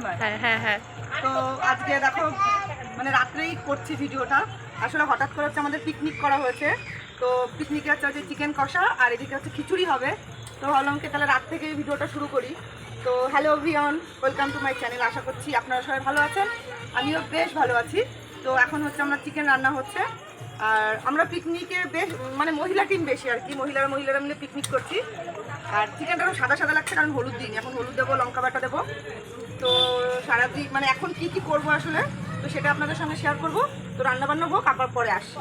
আমার? হ্যাঁ হ্যাঁ হ্যাঁ। তো আজকে দেখো মানে রাত্রেই করছি ভিডিওটা। আসলে হঠাৎ করে হচ্ছে আমাদের পিকনিক করা হয়েছে। তো পিকনিকে হচ্ছে হচ্ছে চিকেন কষা আর এদিকে হচ্ছে খিচুড়ি হবে। তো ভাবলাম কি তাহলে রাত থেকে ভিডিওটা শুরু করি। তো হ্যালো ভিয়ন ওয়েলকাম টু মাই চ্যানেল আশা করছি আপনারা সবাই ভালো আছেন। আমিও বেশ ভালো আছি। তো এখন হচ্ছে আমরা চিকেন রান্না হচ্ছে। আর আমরা পিকনিকে বেশ মানে মহিলা টিম বেশি আর কি। মহিলারা মহিলারা মিলে পিকনিক করছি। আর চিকেনটাও সাদা সাদা লাগছে কারণ হলুদ দিন এখন হলুদ দেবো লঙ্কা বাটা দেবো। তো সারাদিন মানে এখন কি কি করব আসলে? তো সেটা আপনাদের সঙ্গে শেয়ার করব। তো রান্না বান্না হোক, আবার পরে আসি।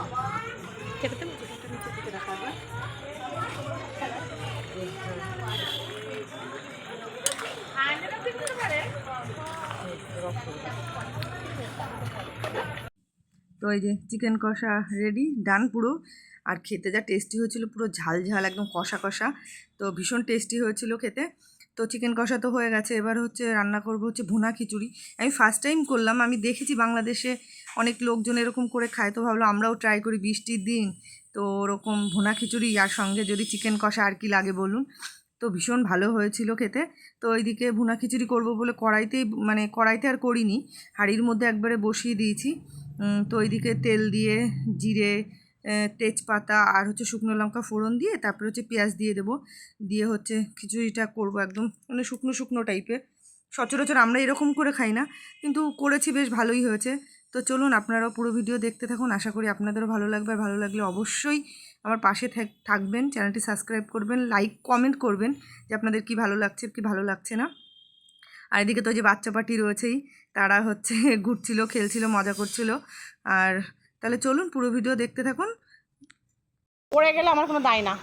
তো এই যে চিকেন কষা রেডি ডান পুরো। আর খেতে যা টেস্টি হয়েছিল, পুরো ঝাল ঝাল, একদম কষা কষা। তো ভীষণ টেস্টি হয়েছিল খেতে। তো চিকেন কষা তো হয়ে গেছে। এবার হচ্ছে রান্না করব হচ্ছে ভুনা খিচুড়ি। আমি ফার্স্ট টাইম করলাম, আমি দেখেছি বাংলাদেশে অনেক লোকজন এরকম করে খায়, তো ভাবলো আমরাও ট্রাই করি বৃষ্টির দিন। তো ওরকম ভুনা খিচুড়ি আর সঙ্গে যদি চিকেন কষা আর কি লাগে বলুন। তো ভীষণ ভালো হয়েছিল খেতে। তো ওইদিকে ভুনা খিচুড়ি করব বলে কড়াইতেই মানে কড়াইতে আর করিনি, হাঁড়ির মধ্যে একবারে বসিয়ে দিয়েছি। তো ওইদিকে তেল দিয়ে, জিরে তেজপাতা আর হচ্ছে শুকনো লঙ্কা ফোড়ন দিয়ে তারপরে হচ্ছে পেঁয়াজ দিয়ে দেবো। দিয়ে হচ্ছে খিচুড়িটা করব একদম মানে শুকনো শুকনো টাইপের সচরাচর আমরা এরকম করে খাই না, কিন্তু করেছি, বেশ ভালোই হয়েছে। তো চলুন, আপনারাও পুরো ভিডিও দেখতে থাকুন। আশা করি আপনাদেরও ভালো লাগবে। আর ভালো লাগলে অবশ্যই আমার পাশে থাক- থাকবেন, চ্যানেলটি সাবস্ক্রাইব করবেন, লাইক, কমেন্ট করবেন যে আপনাদের কি ভালো লাগছে, কি ভালো লাগছে না। আর এদিকে তো যে বাচ্চা পার্টি রয়েছেই, তারা হচ্ছে ঘুরছিল, খেলছিল, মজা করছিল। আর তাহলে চলুন পুরো ভিডিও দেখতে থাকুন। পড়ে গেলে আমার কোনো দায় না।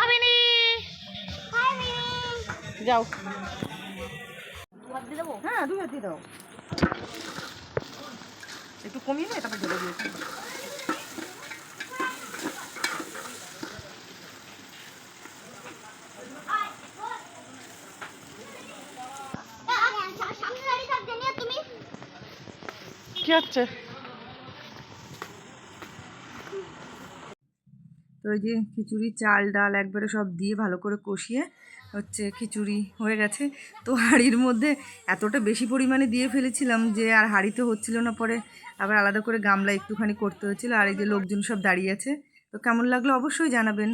আমিনি যাও। হ্যাঁ দু হাত দিয়ে দাও। একটু কমিয়ে নেই তারপর ঢেলে দিয়েছি। কি তো ওই যে খিচুড়ি, চাল, ডাল একবারে সব দিয়ে ভালো করে কষিয়ে হচ্ছে খিচুড়ি হয়ে গেছে। তো হাঁড়ির মধ্যে এতটা বেশি পরিমাণে দিয়ে ফেলেছিলাম যে আর হাঁড়িতে হচ্ছিল না পরে। আবার আলাদা করে গামলা একটুখানি করতে হচ্ছিল আর এই যে লোকজন সব দাঁড়িয়ে আছে। তো কেমন লাগল অবশ্যই জানাবেন।